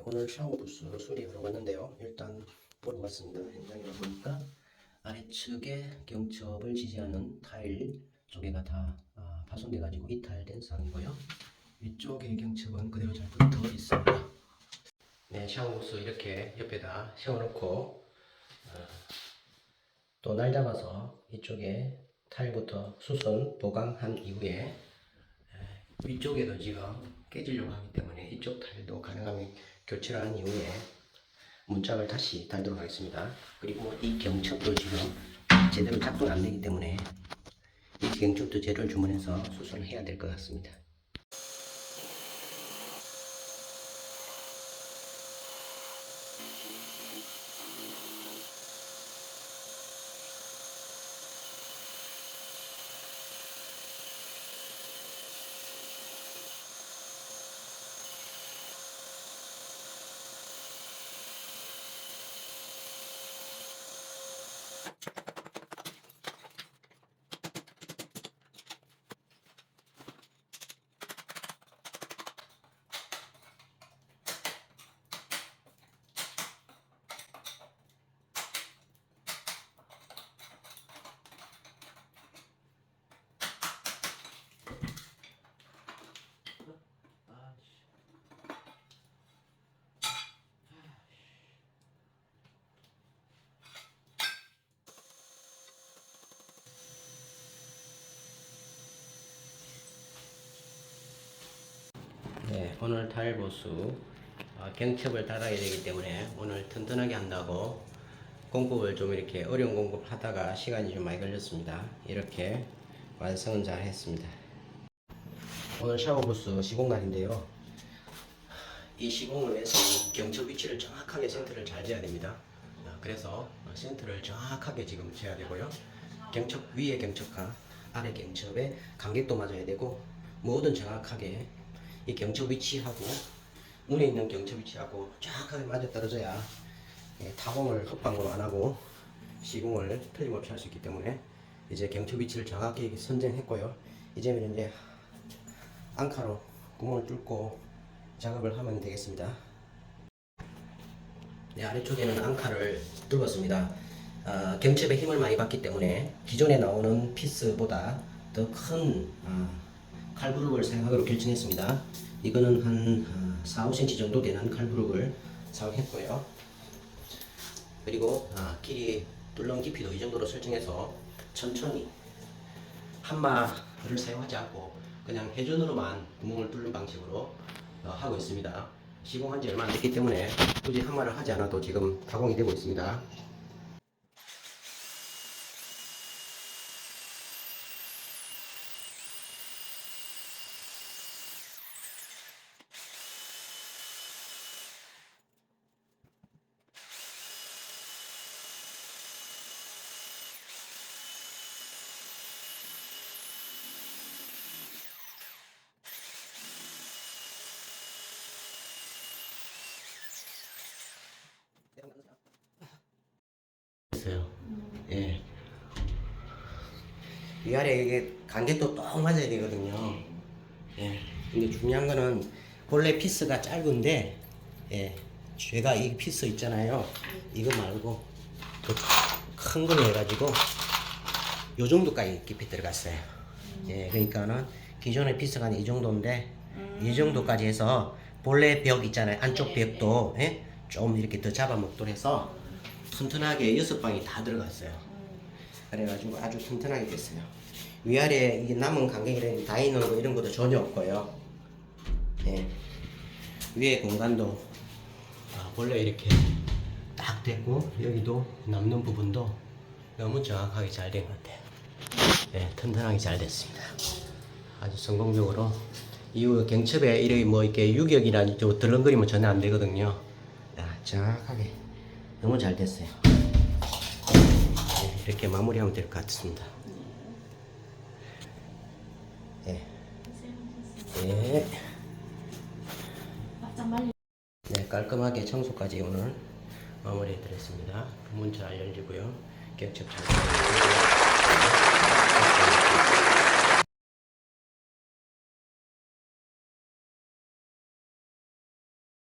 네, 오늘 샤워 부스 수리하러 왔는데요. 일단 보러 왔습니다. 현장에 보니까 아래측에 경첩을 지지하는 타일 쪽에가 다 아, 파손돼 가지고 이탈된 상이고요. 위쪽에 경첩은 그대로 잘 붙어 있습니다. 네, 샤워 부스 이렇게 옆에다 세워놓고 어, 또날 잡아서 이쪽에 타일부터 수선 보강한 이후에 위쪽에도 지금 깨지려고 하기 때문에 이쪽 타일도 가능하면 교체를 한 이후에 문짝을 다시 달도록 하겠습니다. 그리고 이 경첩도 지금 제대로 작동 안 되기 때문에 이 경첩도 재료를 주문해서 수선을 해야 될 것 같습니다. 네, 오늘 타일 보수 어, 경첩을 달아야 되기 때문에 오늘 튼튼하게 한다고 공급을 좀 이렇게 어려운 공급 하다가 시간이 좀 많이 걸렸습니다. 이렇게 완성은 잘 했습니다. 오늘 샤워 부스 시공 날인데요. 이 시공을 위해서 경첩 위치를 정확하게 센터를 잘 재야 됩니다. 어, 그래서 센터를 정확하게 지금 재야 되고요. 경첩 위에 경첩과 아래 경첩에 간격도 맞아야 되고 모든 정확하게 이 경첩 위치하고 문에 있는 경첩 위치하고 정확하게 맞아 떨어져야 예, 타공을 헛방으로 안 하고 시공을 틀림없이 할 수 있기 때문에 이제 경첩 위치를 정확히 선정했고요. 이제는 이제 앙카로 구멍을 뚫고 작업을 하면 되겠습니다. 네, 아래쪽에는 앙카를 뚫었습니다. 아, 경첩에 힘을 많이 받기 때문에 기존에 나오는 피스보다 더큰 칼부룩을 사용하기로 결정했습니다. 이거는 한 아, 4, 5cm 정도 되는 칼부룩을 사용했고요. 그리고 아, 길이 뚫는 깊이도 이 정도로 설정해서 천천히 한마를 사용하지 않고 그냥 회전으로만 구멍을 뚫는 방식으로 어, 하고 있습니다. 시공한 지 얼마 안 됐기 때문에 굳이 한마를 하지 않아도 지금 가공이 되고 있습니다. 있어요. 예. 위아래 이게 간격도 딱 맞아야 되거든요. 예. 근데 중요한 거는 본래 피스가 짧은데, 예. 제가 이 피스 있잖아요. 이거 말고 큰 걸로 해가지고 요 정도까지 깊이 들어갔어요. 예. 그러니까는 기존의 피스가 이 정도인데 이 정도까지 해서 본래 벽 있잖아요. 안쪽 벽도 예? 좀 이렇게 더 잡아먹도록 해서 튼튼하게 여섯 방이 다 들어갔어요. 그래가지고 아주 튼튼하게 됐어요. 위아래 이게 남은 간격이랑 다 있는 거 이런 것도 전혀 없고요. 예. 위에 공간도 아, 원래 이렇게 딱 됐고 여기도 남는 부분도 너무 정확하게 잘 된 것 같아요. 예, 튼튼하게 잘 됐습니다. 아주 성공적으로 이후 경첩에 이렇게 뭐 이렇게 유격이나 저 덜렁거리면 전혀 안 되거든요. 야, 정확하게 너무 잘 됐어요. 네, 이렇게 마무리하면 될 것 같습니다. 바짝 말리. 네, 깔끔하게 청소까지 오늘 마무리해 드렸습니다. 문잘 열리고요. 객첩 잘.